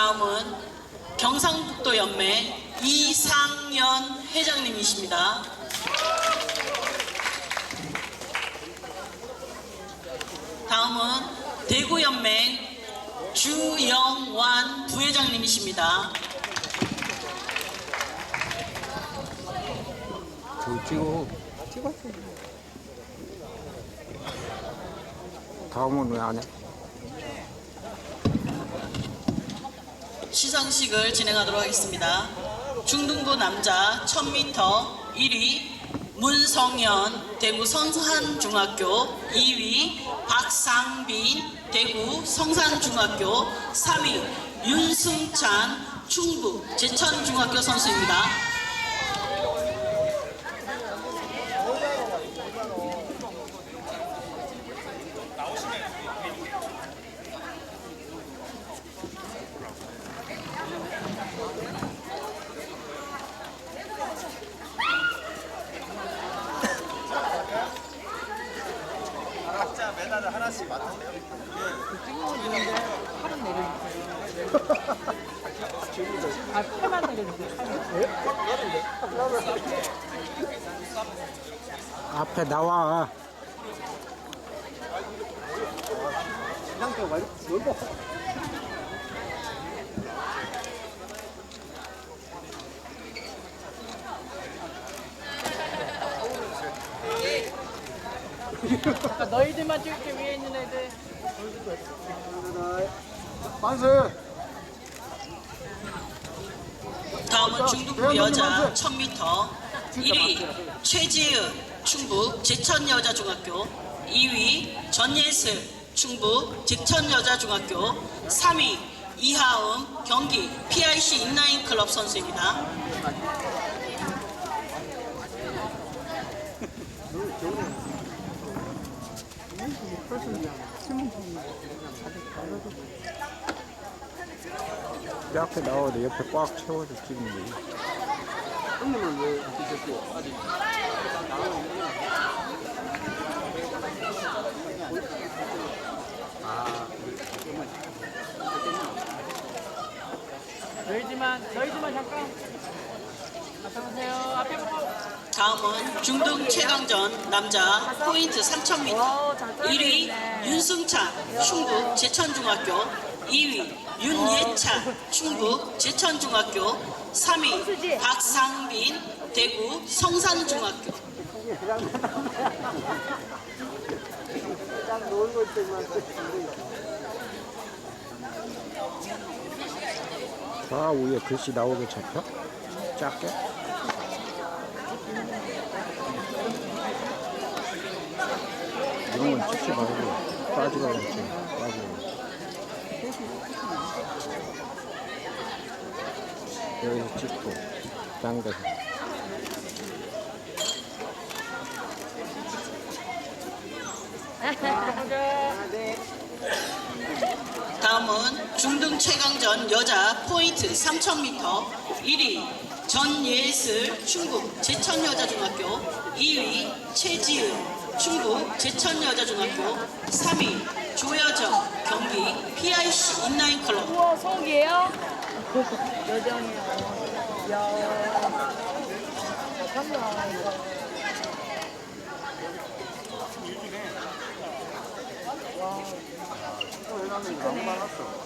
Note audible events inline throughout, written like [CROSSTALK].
다음은 경상북도 연맹 이상연 회장님이십니다. 다음은 대구 연맹 주영완 부회장님이십니다. 찍어. 찍었어. 다음은 왜 안 해? 시상식을 진행하도록 하겠습니다. 중등부 남자 1000m 1위 문성현 대구 성산중학교 2위 박상빈 대구 성산중학교 3위 윤승찬 충북 제천중학교 선수입니다. 각자 메달을 하나씩 맡으세요. 아, 팔만 내려주세요. 앞에 나와. 그러 니까 너희들만 찍을 게 위에 있는 애들. 만세! 다음은 중등부 여자 1000m 1위 최지은 충북 제천여자중학교 2위 전예슬 충북 제천여자중학교 3위 이하음 경기 PIC 인라인 클럽 선수입니다. 앞에 나와. 내 옆에 꽉 채워서 찍는 거지. 형님은 왜 드셨어요? 아직 너희들만, 너희들만 잠깐. 앞에 보세요. 앞에 보고. 다음은 중등 최강전 남자 포인트 3000m 1위 윤승찬 충북 제천중학교 2위 윤예찬 충북 제천중학교 3위 박상빈 대구 성산중학교 저 위에 글씨 나오게 잡혀? 작게? 이런 건 찍지 말고 빠지가 그랬지. 빠지가. 여기서 찍고, 딴 데서. 다음은 중등 최강전 여자 포인트 3000m 1위 전예슬 충북 제천여자중학교 2위 최지은 충북 제천여자중학교 3위 조여정 경기 PIC 인라인 클럽 우와, 성이에요? 여정이요. 야. 잠깐만, 이거. 안 받았어.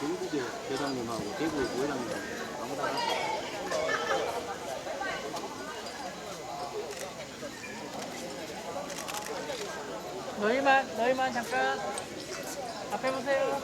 전국의 회장님하고 대구의 부회장님하고 아무도 안 왔어. 너희만, 너희만 잠깐. 앞에 보세요.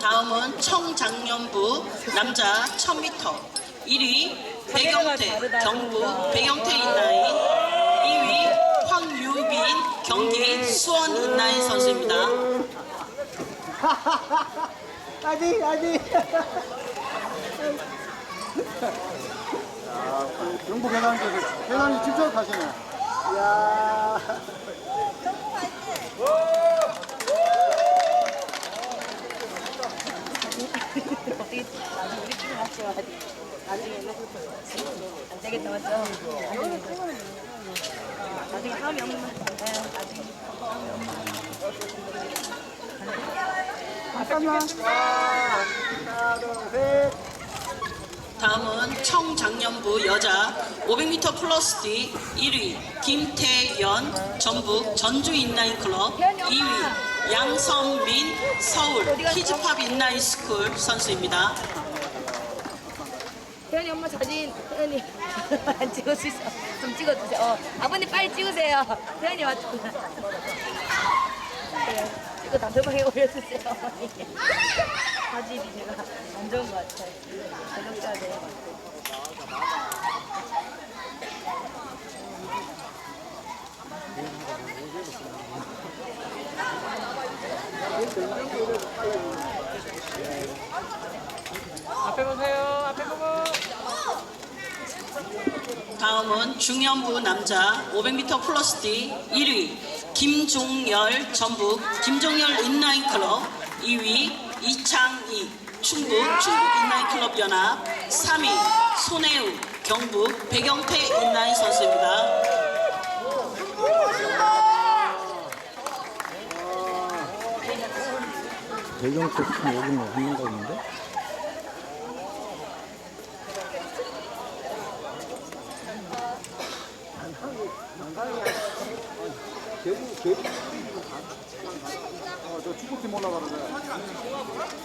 다음은 청장년부 남자 1000m 1위 백영태 경북 백영태 인라인 2위 황유빈 경기 수원 인라인 선수입니다. [LAUGHS] 아직 아직. 아, 그 경북 회장님께서 회장님 직접 하시네. 이야. 어떻게 나중에 우리끼리 맞춰야 돼. 나중에는 안 되겠다 맞죠? 나중에 없는 네, 나중에 하나, 둘, 셋. 다음은 청장년부 여자 500m 플러스 D 1위 김태연 전북 전주 인라인 클럽 2위 양성민 서울 키즈팝 인라인 스쿨 선수입니다. 태연이 엄마 사진 태연이 안 찍을 수 있어 좀 찍어주세요. 어, 아버님 빨리 찍으세요. 태연이 왔구나 네, [LAUGHS] 이거 단톡방에 올려주세요. [LAUGHS] 사진이 제가 안 좋은 것 같아요 제작자들 앞에 보세요. 앞에 보고. 다음은 중년부 남자 500m 플러스 D 1위 김종열 전북 김종열 인라인 클럽 2위 이창희 충북 충북 인라인 클럽 연합 3위 손혜우 경북 백영태 인라인 선수입니다. 배경태 팀 여기는 없는 거 있는데? 어, 저 축구팀 올라가는 거야.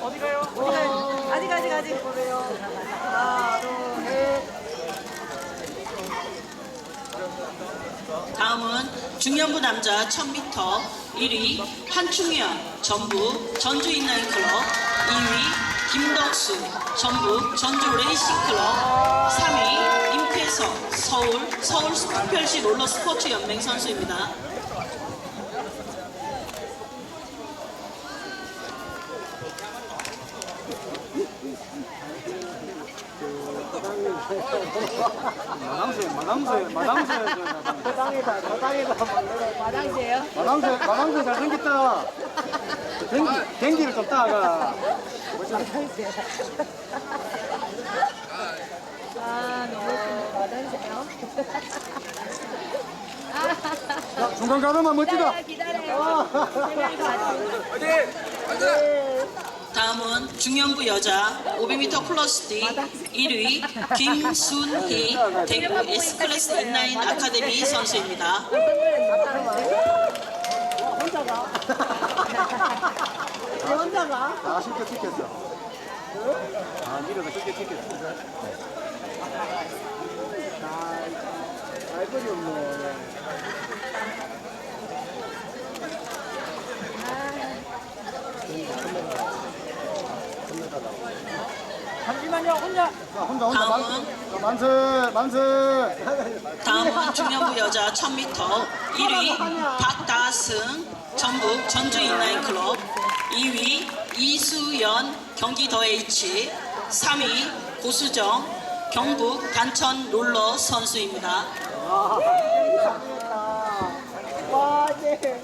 어디 가요? 아직 아직 아직 보세요 하나 둘 셋 다음은 중년부 남자 1000m 1위 한충현 전북 전주 인라인 클럽 2위 김덕수 전북 전주 레이싱 클럽 3위 임태석 서울 서울 특별시 롤러 스포츠 연맹 선수입니다. 마당새, 마당새, 마당새. 마당에다 마당에다 마당새요? 마당새, 마당새 잘생겼다. 댕기, 댕기를 좀 따가. 마당새요 아 너무 웃긴다 마당새요? 자, 중간 가르마 멋지다. 기다려요 기다려요 다음은 중년부 여자 500m 플러스 D 1위 김순희 대구 S클래스 인라인 아카데미 선수입니다. 아, 쉽게 찍혔어. 아, 밀어서 쉽게 찍혔어. 아, 알 거리 없네. 잠시만요. 혼자. 자, 혼자, 혼자. 만, 다음은? 자, 만세, 만세. 다음은 중년부 여자 1000m 1위 박다승 전북 전주 인라인 클럽 2위 이수연 경기더 H 3위 고수정 경북 단천 롤러 선수입니다. 와, 네.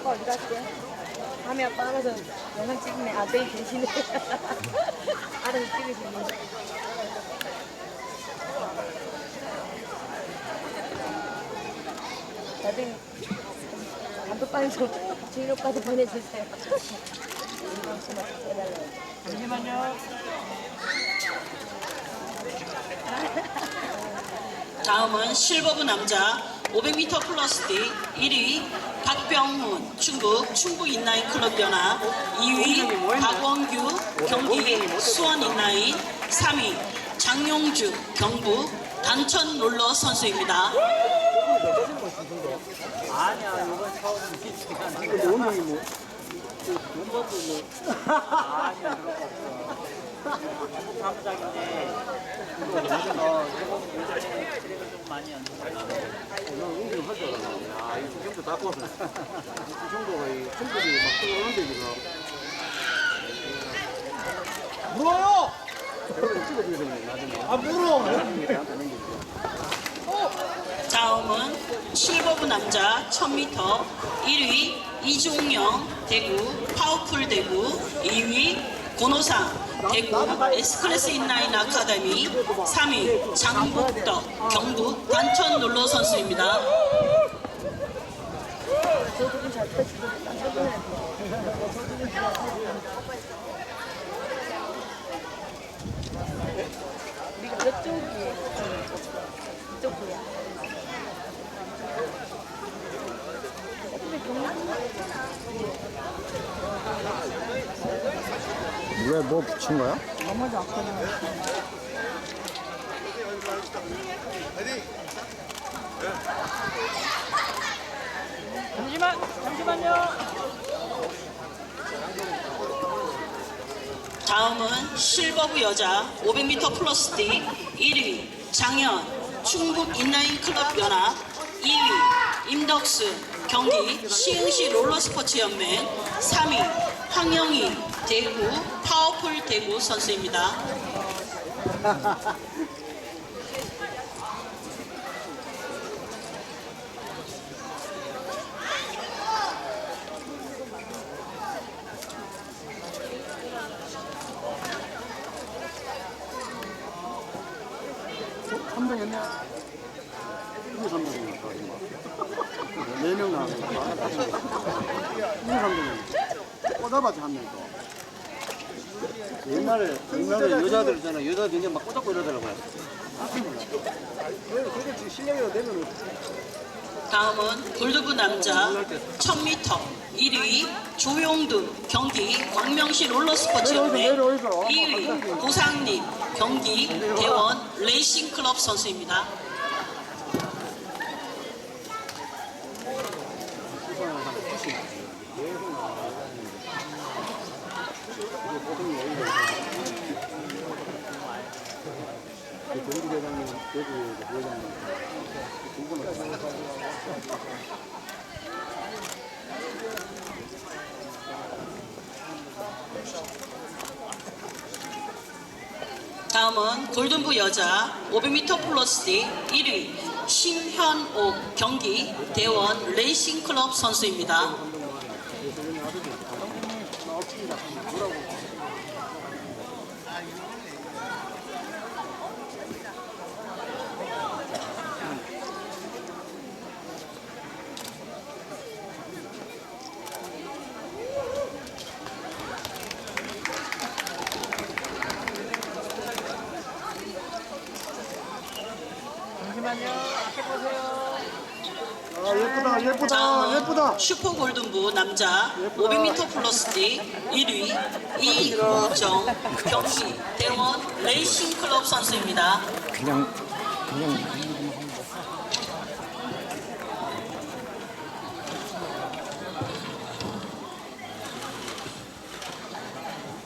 오빠 어디 갔지? 아빠 알아서 영상 찍네. 아, 저기 계시네. [LAUGHS] 알아서 찍으시네. 나중에 단톡방에서 [LAUGHS] 주인오빠도 보내주세요. 잠시만요. 다음은 실버부 남자 500m 플러스 D 1위 박병훈 충북 충북 인라인 클럽 연합 2위 박원규 경기 수원 인라인 3위 장용주 경북 단천 롤러 선수입니다. 근데 운동이 뭐. [LAUGHS] 아, 넘기지. 다음은 실버브 남자 1000m 1위 이종영 대구 파워풀 대구 2위 고노상 대구 S클래스 인라인 아카데미 3위 장복덕 경북 단천 놀러 선수입니다. 저도 잘 터지고 저도 우리가 몇 쪽이 이쪽 부야 어떻게 경남 물에 뭐 붙인 거야? 넘어져 않거나 잠시만, 잠시만요. 다음은 실버브 여자 500m 플러스틱 1위 장현 충북 인라인 클럽 연합 2위 임덕순 경기 시흥시 롤러스포츠 연맹 3위 황영희 대구 파워풀 대구 선수입니다. 삼등 했네. 이게 3등이니까, 이거. 4명 나왔네. 이게 3등이네. 꽂아봤지, 한명 또. 옛날에 옛날에 여자들 있잖아 여자들 굉장히 막 꼬잡고 이러더라고요. 그게 지금 실력이라 되면 다음은 골드부 남자 1000m 1위 조용두 경기 광명시 롤러스포츠 연맹 2위 고상림 경기 대원 레이싱 클럽 선수입니다. 경기대장님, 대구 대장님. 두 분은 다음은 골든부 여자 500m 플러스틱 1위 신현옥 경기 대원 레이싱 클럽 선수입니다. 잠시만요. 앞에 보세요. 아, 예쁘다, 예쁘다, 다음은 예쁘다. 슈퍼 골든부 남자 500m 플러스틱 1위 이우정 경기 대원 레이싱 클럽 선수입니다. 그냥 그냥